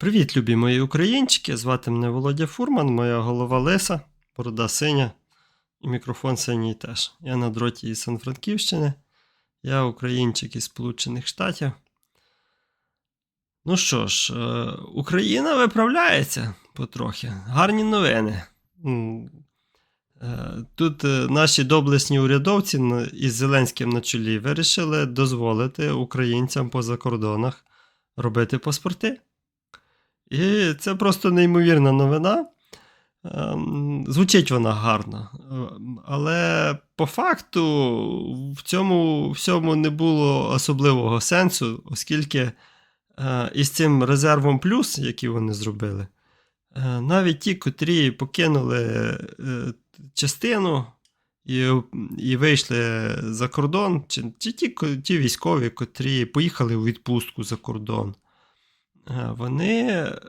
Привіт, любі мої українчики! Звати мене Володя Фурман, моя голова лиса, борода синя і мікрофон синій теж. Я на дроті із Сан-Франківщини. Я українчик із Сполучених Штатів. Ну що ж, е, Україна виправляється потрохи. Гарні новини. Е, Тут е, наші доблесні урядовці із Зеленським на чолі вирішили дозволити українцям по закордонах робити паспорти. І це просто неймовірна новина. Ем, Звучить вона гарно. Ем, Але по факту в цьому всьому не було особливого сенсу, оскільки е, із цим резервом плюс, який вони зробили, е, навіть ті, котрі покинули е, частину і, і вийшли за кордон, чи, чи ті, ті військові, котрі поїхали у відпустку за кордон. Вони е,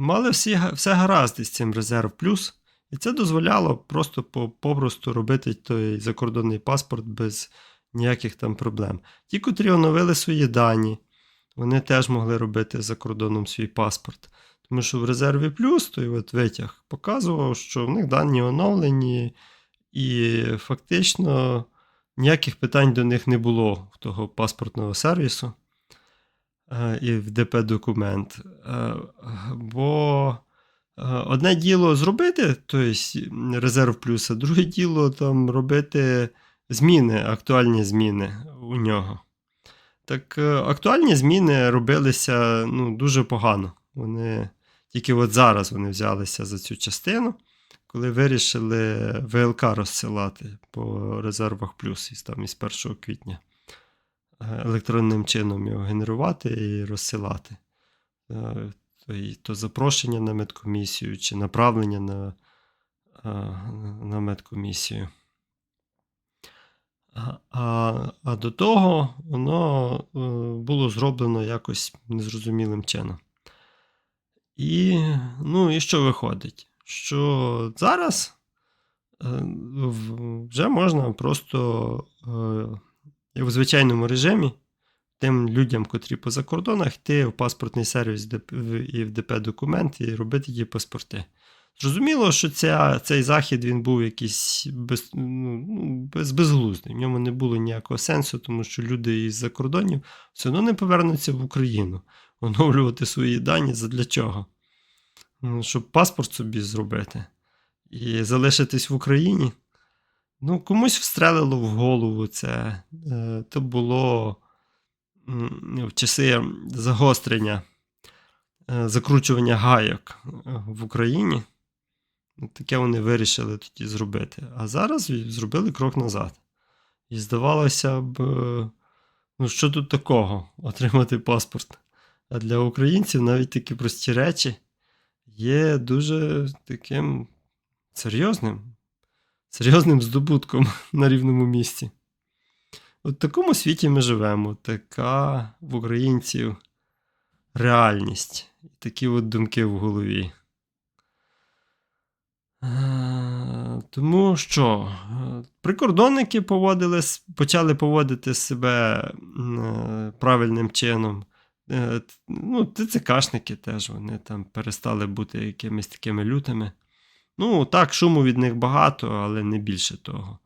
мали всі, все гаразд із цим резерв плюс, і це дозволяло просто попросту робити той закордонний паспорт без ніяких там проблем. Ті, котрі оновили свої дані, вони теж могли робити за кордоном свій паспорт. Тому що в резерві плюс той от витяг показував, що в них дані оновлені, і фактично ніяких питань до них не було в того паспортного сервісу і в ДП документ. Е, Бо е, одне діло зробити, тобто резерв плюс, а друге діло там робити зміни, актуальні зміни у нього. Так е, актуальні зміни робилися ну, дуже погано. Вони тільки от зараз вони взялися за цю частину, коли вирішили ВЛК розсилати по резервах плюс із, там, із 1 квітня е, електронним чином його генерувати і розсилати. Е, То, запрошення на медкомісію чи направлення на, е, на медкомісію. А, а, а до того воно е, було зроблено якось незрозумілим чином. І, ну, і що виходить? Що зараз вже можна просто в звичайному режимі тим людям, котрі по закордонах, йти в паспортний сервіс і в ДП документ і робити ті паспорти. Зрозуміло, що ця, цей захід він був якийсь без, ну, ну, без, безглуздий. В ньому не було ніякого сенсу, тому що люди із закордонів все одно не повернуться в Україну оновлювати свої дані задля чого? Ну, Щоб паспорт собі зробити і залишитись в Україні. Ну, комусь встрелило в голову це. Е, То було в часи загострення, е, закручування гайок е, в Україні. Ну, Таке вони вирішили тоді зробити. А зараз зробили крок назад. І здавалося б, ну що тут такого отримати паспорт? А для українців навіть такі прості речі є дуже таким серйозним, серйозним здобутком на рівному місці. От в такому світі ми живемо. Така в українців реальність. Такі от думки в голові. Е, Тому що е, прикордонники почали поводити себе е, правильним чином. Ну, ТЦКшники теж вони там перестали бути якимись такими лютими. Ну, так, шуму від них багато, але не більше того.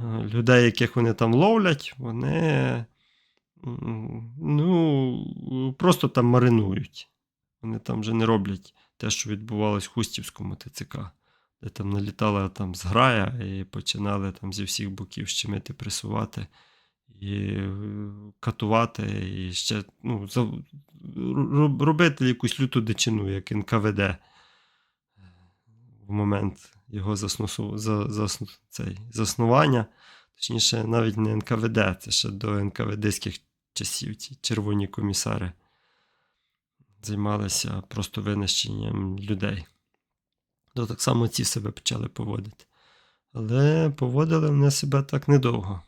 Е, Людей, яких вони там ловлять, вони ну, просто там маринують. Вони там вже не роблять те, що відбувалось в Хустівському ТЦК, де там налітала там зграя і починали там зі всіх боків щемити, пресувати і е, катувати, і ще ну, робити якусь люту дичину, як НКВД в момент його засносу, за, цей, заснування. Точніше, навіть не НКВД, це ще до НКВДських часів ці червоні комісари займалися просто винищенням людей. То так само ці себе почали поводити. Але поводили вони себе так недовго.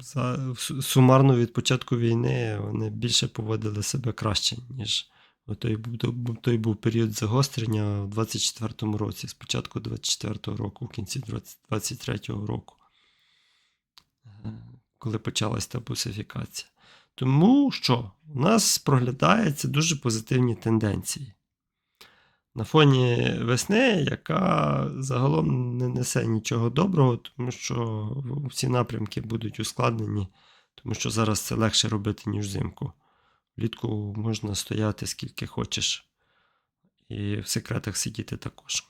За, сумарно від початку війни вони більше поводили себе краще, ніж той, був- той був період загострення в 24-му році, з початку 24-го року, в кінці 23-го року, е, коли почалась та бусифікація. Тому що у нас проглядаються дуже позитивні тенденції. На фоні весни, яка загалом не несе нічого доброго, тому що всі напрямки будуть ускладнені, тому що зараз це легше робити, ніж взимку. Влітку можна стояти скільки хочеш, і в секретах сидіти також.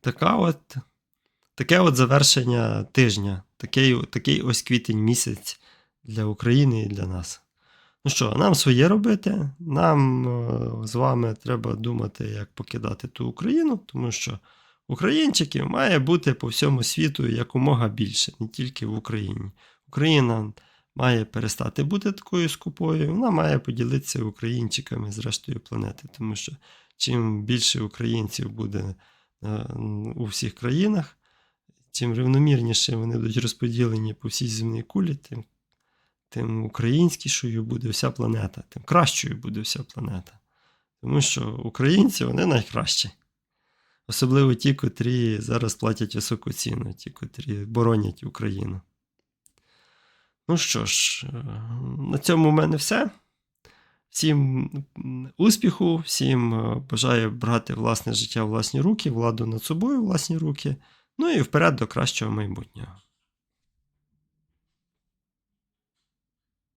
Така от, таке от завершення тижня. Такий, такий ось квітень місяць для України і для нас. Ну що, нам своє робити. Нам е, з вами треба думати, як покидати ту Україну, тому що українчиків має бути по всьому світу якомога більше, не тільки в Україні. Україна має перестати бути такою скупою, вона має поділитися українчиками з рештою планети, тому що чим більше українців буде е, у всіх країнах, чим рівномірніше вони будуть розподілені по всій земній кулі, тим, тим українськішою буде вся планета, тим кращою буде вся планета. Тому що українці вони найкращі. Особливо ті, котрі зараз платять високу ціну, ті, котрі боронять Україну. Ну що ж, е, на цьому в мене все. Всім успіху, всім е, бажаю брати власне життя в власні руки, владу над собою в власні руки. Ну і вперед до кращого майбутнього.